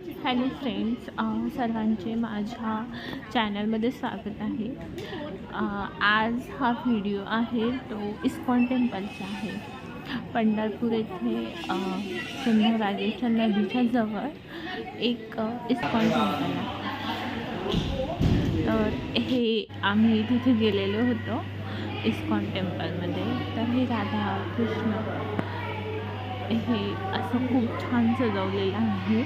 Hello friends सर्वांचे माझ्या चॅनलमध्ये स्वागत आहे. आज हा व्हिडिओ आहे तो इस्कॉन टेम्पलचा आहे. पंढरपूर येथे अ, नदीच्या जवळ एक इस्कॉन टेम्पल आहे. तर हे आम्ही तिथे गेलेलो होतो इस्कॉन टेम्पलमध्ये. तर हे राधा कृष्ण हे असं खूप छान सजवलेलं आहे.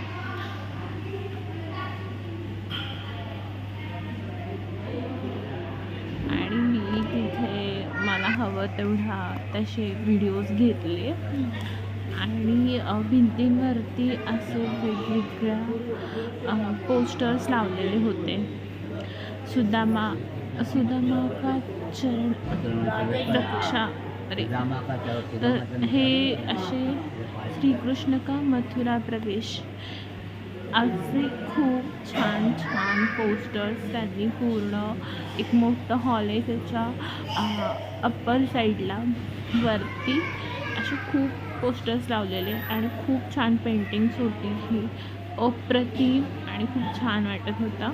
हवं तेवढा तसे व्हिडिओज घेतले. आणि भिंतींवरती असे वेगवेगळ्या पोस्टर्स लावलेले होते. सुदामा सुदामा का चरण रक्षा अरे तर हे असे श्रीकृष्ण का मथुरा प्रवेश? असे खूप छान छान पोस्टर्स त्यांनी पूर्ण एक मोठं हॉल आहे त्याच्या अप्पर साईडला वरती असे खूप पोस्टर्स लावलेले आणि खूप छान पेंटिंग्स होती ही. अप्रतिम आणि खूप छान वाटत होता.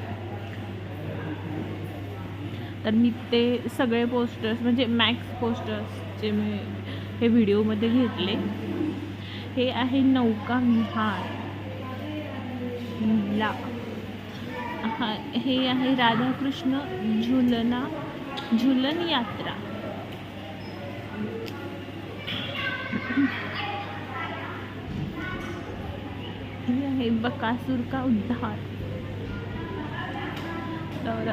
तर मी ते सगळे पोस्टर्स म्हणजे मॅक्स पोस्टर्स जे मी हे व्हिडिओमध्ये घेतले. हे आहे नौका विहार. ला. हा हे आहे राधाकृष्ण झुलना झुलन यात्रा. हे आहे बकासूर का उद्धार. तर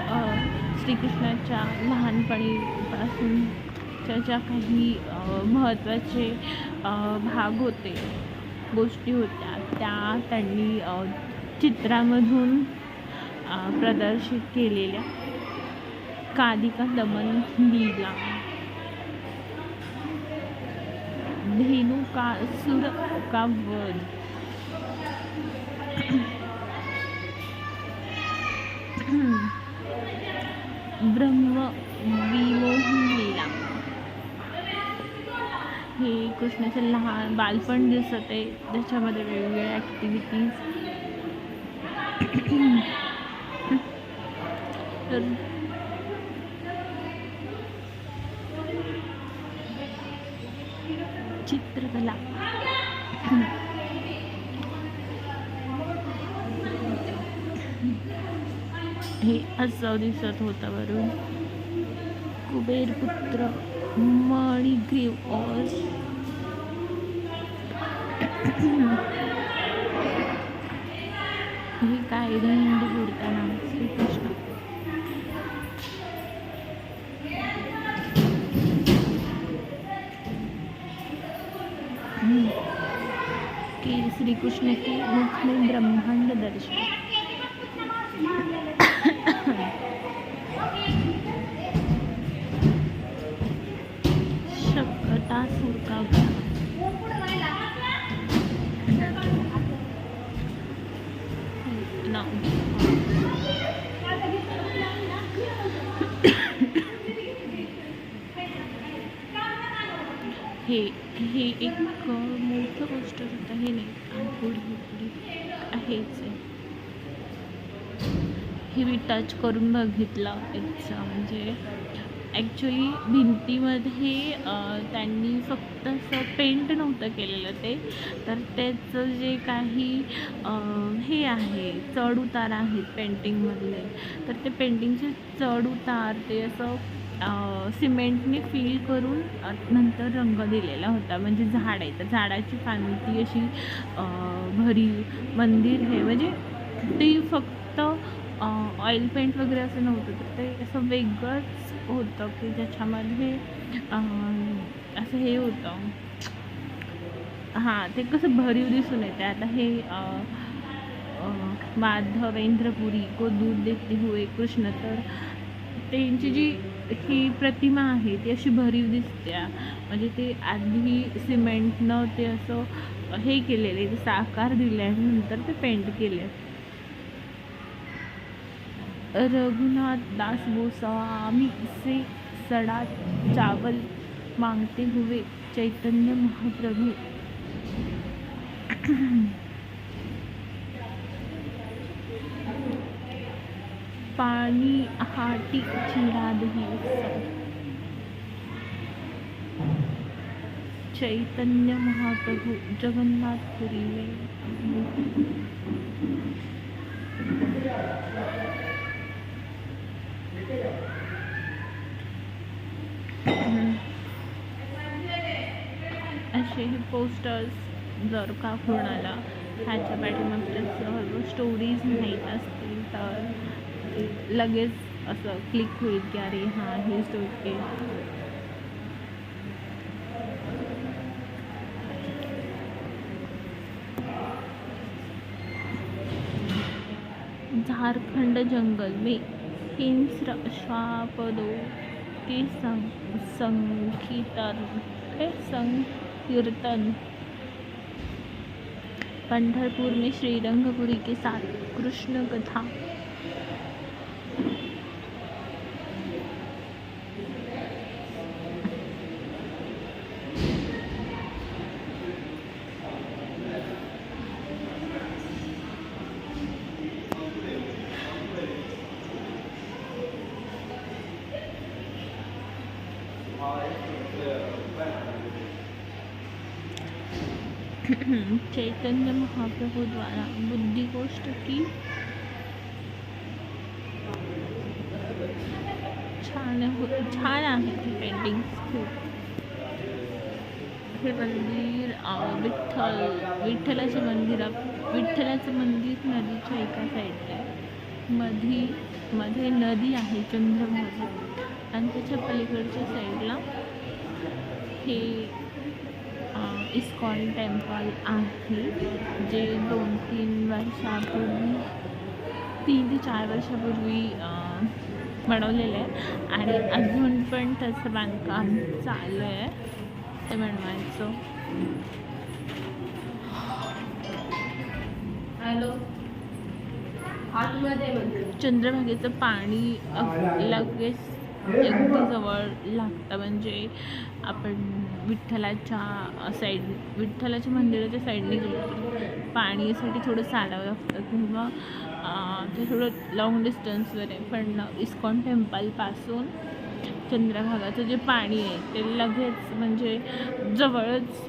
श्रीकृष्णाच्या लहानपणीपासूनच्या ज्या काही महत्त्वाचे भाग होते गोष्टी होत्या त्या त्यांनी चित्रामधून प्रदर्शित केलेल्या कादिका दमन लीला. धेनू का सुर का वध. ब्रह्म विमोहन लीला. हे कृष्णाचं लहान बालपण दिसत आहे. त्याच्यामध्ये वेगवेगळ्या ॲक्टिव्हिटीज चित्रकला हे असं दिसत होता वरून कुबेरपुत्र मणिग्रीव ऑल हे काय हिंदी बोलताना श्रीकृष्ण हम्म. कि श्री कृष्ण के मुख में ब्रह्मांड दर्शन हे हे एक मोठं गोष्ट होतं. हे नाही पुढे पुढे आहेच आहे. हे मी टच करून बघितलं एकचा म्हणजे ॲक्च्युली भिंतीमध्ये त्यांनी फक्त असं पेंट नव्हतं केलेलं ते. तर त्याचं जे काही हे आहे चढउतार आहेत पेंटिंगमधले तर ते पेंटिंगचे चढउतार ते असं सिमेंटने फील करून नंतर रंग दिलेला होता. म्हणजे झाड आहे. तर झाडाची फांदी अशी भरीव भरी मंदिर हे. म्हणजे ते फक्त ऑइल पेंट वगैरे असं नव्हतं. तर ते असं वेगळंच होतं की ज्याच्यामध्ये असं हे होतं. हां ते कसं भरीव दिसून येते आता हे माधवेंद्रपुरी को दूध देते हुए कृष्ण. तर त्यांची जी ही प्रतिमा आहे ती अशी भरीव दिसते. म्हणजे ते आधी सिमेंटनं ते असं हे केलेले ते साकार दिले आणि नंतर ते पेंट केले रघुनाथ दास गोस्वामी से सड़ा चावल मांगते हुए चैतन्य महाप्रभू। पाणी हाटी चिरादही उत्सव. चैतन्य महाप्रभू जगन्नाथपुरी में. असे हे पोस्टर्स जर का कोणाला ह्याच्या पाठीमागच्या सर्व स्टोरीज माहीत असतील तर लगेच असं क्लिक होईल की अरे हाँ ही स्टोरी झारखंड जंगल में हिंस्र, श्वापदों के संग संकीर्तन हे संकीर्तन। पंढरपुर में श्रीरंगपुरी के साथ कृष्ण कथा। चैतन्य महाप्रभु द्वारा बुद्धि गोष्ठ की छान हो छान आहे पेंटिंग्स खूप. हे मंदिर विठ्ठल विठ्ठलाचे मंदिर विठ्ठलाचं मंदिर नदीच्या एका साईडला आहे. मधी मध्ये नदी आहे चंद्रभागा. आणि त्याच्या पलीकडच्या साईडला हे इस्कॉन टेम्पल आहे जे दोन तीन वर्षापूर्वी तीन ते चार वर्षापूर्वी बनवलेलं आहे. आणि अजून पण त्याचं बांधकाम चालू आहे. ते बनवायचं. हॅलो. आतमध्ये चंद्रभागेचं पाणी लगेच म्हणजे जवळ लागतं. म्हणजे आपण विठ्ठलाच्या साईड विठ्ठलाच्या मंदिराच्या साईडने गेलो पाणीसाठी थोडं चालावं लागतं किंवा ते थोडं लाँग डिस्टन्सवर आहे. पण इस्कॉन टेम्पलपासून चंद्रभागाचं जे पाणी आहे ते लगेच म्हणजे जवळच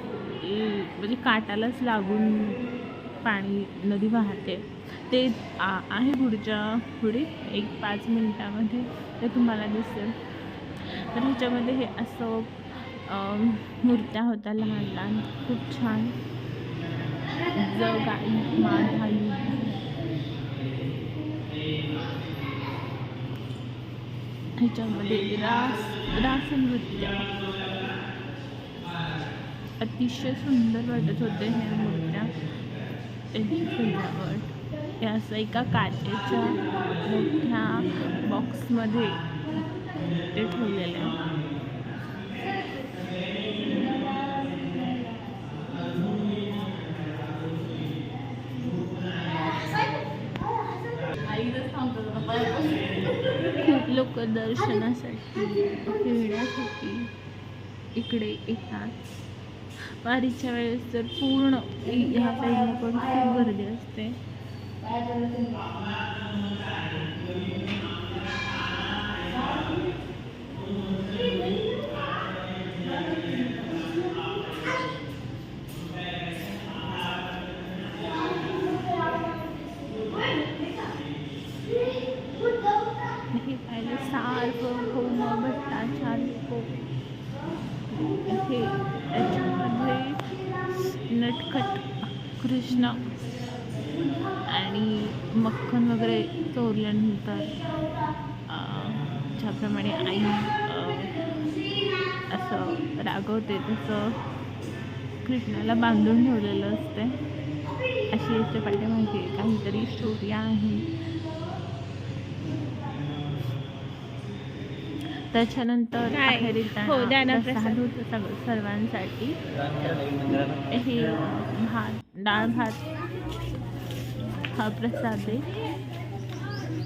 म्हणजे काटालाच लागून पाणी नदी वाहते. ते आ- आहे पुढच्या पुढे एक पाच मिनटामध्ये ते तुम्हाला दिसेल. तर ह्याच्यामध्ये हे असं मूर्त्या होत्या लहान लहान खूप छान. जग माझा ह्याच्यामध्ये रास रासनृत्य अतिशय सुंदर वाटत होते हे मूर्त्या त्यांची सजावट हे असं एका काचेच्या मोठ्या बॉक्समध्ये ते ठेवलेलं आहे. खूप लोक दर्शनासाठी फिरण्यासाठी इकडे येतात. वारीच्या वेळेस तर पूर्ण ह्या साईडला पण खूप गर्दी असते. 来，这是正常。आणि मक्खन वगैरे चोरल्यानंतर ज्याप्रमाणे आई असं रागवते तसं कृष्णाला बांधून ठेवलेलं असते अशी याच्या पाठीमागे काहीतरी स्टोरी आहे. त्याच्यानंतर हो, सर्वांसाठी. हे भात डाळ भात. हा प्रसाद आहे.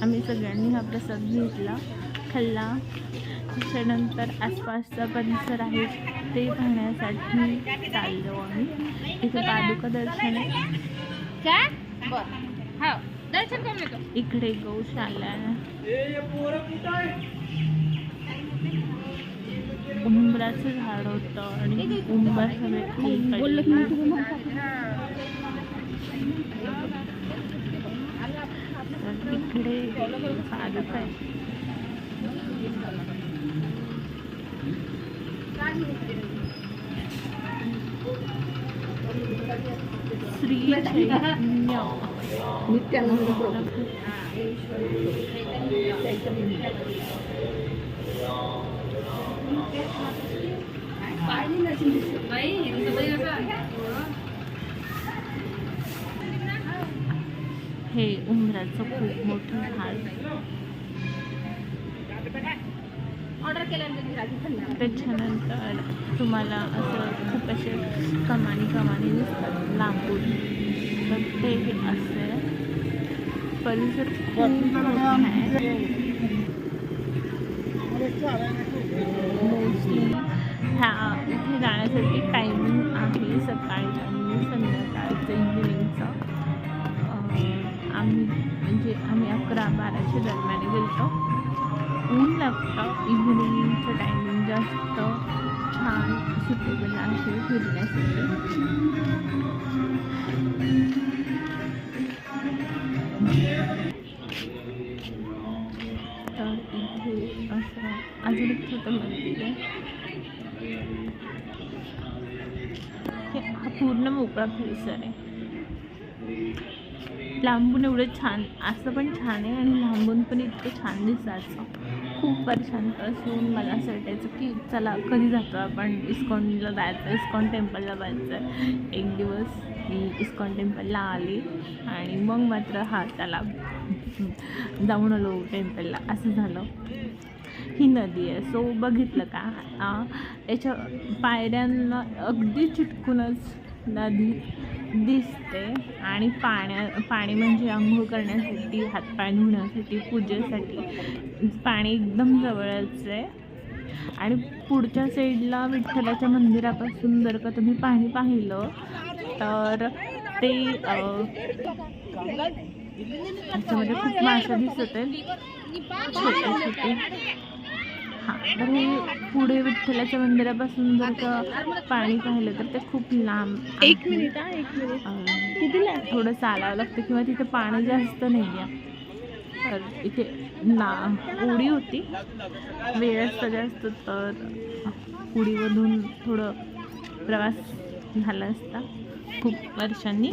आम्ही सगळ्यांनी हा प्रसाद घेतला खाल्ला. त्याच्यानंतर आसपासचा परिसर आहे ते पाहण्यासाठी चाललो आम्ही. इथे पादुका दर्शन आहे. हा दर्शन करून येतो. इकडे गौशाला. आहे. उंबराचं झाड होतं आणि उंबर सगळे इकडे साधच आहे श्री चैतन्य नित्यानंद प्रभू बाई हिंदू बाई हे उंबराचं खूप मोठं झाड. त्याच्यानंतर तुम्हाला असं खूप असे कमानी कमानी दिसतात लांबून. तर ते असे. परिसर खूप मोस्टली ह्या इथे जाण्यासाठी बाराच्या दरम्यान गेलो ऊन लागतं इव्हिनिंगचं टायमिंग जास्त छान सुटेबल आहे फिरण्यासाठी. तर इथे असं अजून एक छोटं मंदिर आहे. हा पूर्ण मोकळा परिसर आहे. लांबून एवढं छान असं पण छान आहे आणि लांबून पण इतकं छान दिसायचं खूप शांत असून मला असं वाटायचं की चला कधी जातो आपण? इस्कॉनला जायचं इस्कॉन टेम्पलला जायचं. एक दिवस मी इस्कॉन टेम्पलला आले आणि मग मात्र हा चला जाऊन आलो टेम्पलला. असं झालं. ही नदी आहे. सो बघितलं का? याच्या पायऱ्यांना अगदी चिटकूनच नदी दिसते आणि पाण्या पाणी म्हणजे आंघोळ करण्यासाठी हातपाय धुण्यासाठी पूजेसाठी. पाणी एकदम जवळच आहे. आणि पुढच्या साईडला विठ्ठलाच्या मंदिरापासून जर का तुम्ही पाणी पाहिलं तर ते त्याच्यामध्ये खूप मासे दिसत आहेत. छोटे छोटे. हां तर हे पुढे विठ्ठलाच्या मंदिरापासून जर का पाणी पाहिलं तर ते खूप लांब एक. मिनिट हा एक मिनिट. कितीला थोडं चालावं लागतं किंवा तिथे पाणी जास्त नाही आहे. तर इथे ना उडी होती. वेळ असता जास्त तर उडीमधून थोडं प्रवास झाला असता खूप वर्षांनी.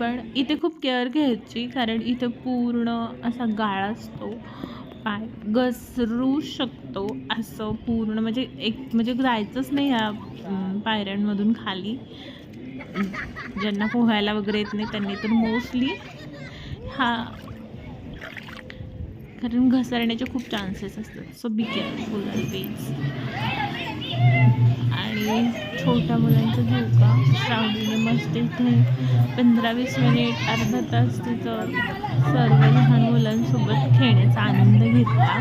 पण इथे खूप केअर घ्यायची कारण इथे पूर्ण असा गाळा असतो. पाय घसरू शकतो असं पूर्ण म्हणजे एक म्हणजे जायचंच नाही ह्या पायऱ्यांमधून खाली. ज्यांना पोहायला वगैरे येत नाही त्यांनी तर मोस्टली हा कारण घसरण्याचे खूप चान्सेस असतात. सो बी केअरफुल ऑलवेज आणि छोट्या मुलांचा झोका श्रावणीने मस्त इथे पंधरा वीस मिनिट अर्धा तास तिथं सर्व लहान मुलांसोबत खेळण्याचा आनंद घेतला.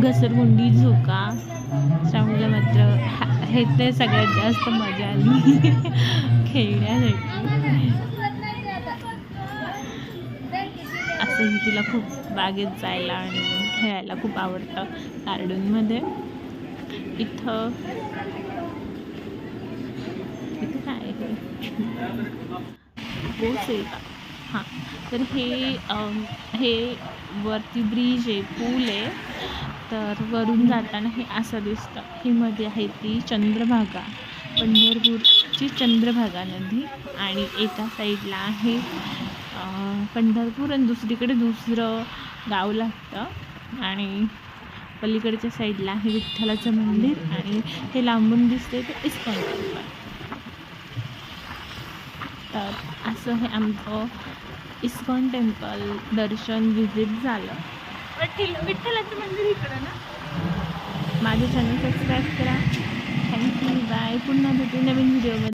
घसरगुंडी झोका. श्रावणीला मात्र हे ते सगळ्यात जास्त मजा आली. खेळण्यासाठी. असंही तिला खूप बागेत जायला आणि खेळायला खूप आवडतं गार्डनमध्ये. इथं इथं काय आहे? बोस आहे का? हां. तर हे हे वरती ब्रिज आहे पूल आहे. तर वरून जाताना हे असं दिसतं. ही मध्ये आहे ती चंद्रभागा. पंढरपूरची चंद्रभागा नदी आणि एका साईडला आहे पंढरपूर आणि दुसरीकडे दुसरं गाव लागतं. आणि पलीकडच्या साईडला आहे विठ्ठलाचं मंदिर आणि हे लांबून दिसते ते इस्कॉन टेम्पल. तर असं हे आमचं इस्कॉन टेम्पल दर्शन विजिट झालं. विठ्ठल विठ्ठलाचं मंदिर इकडं ना? माझं चॅनल सबस्क्राईब करा. थँक्यू बाय पुन्हा भेटू नवीन व्हिडिओमध्ये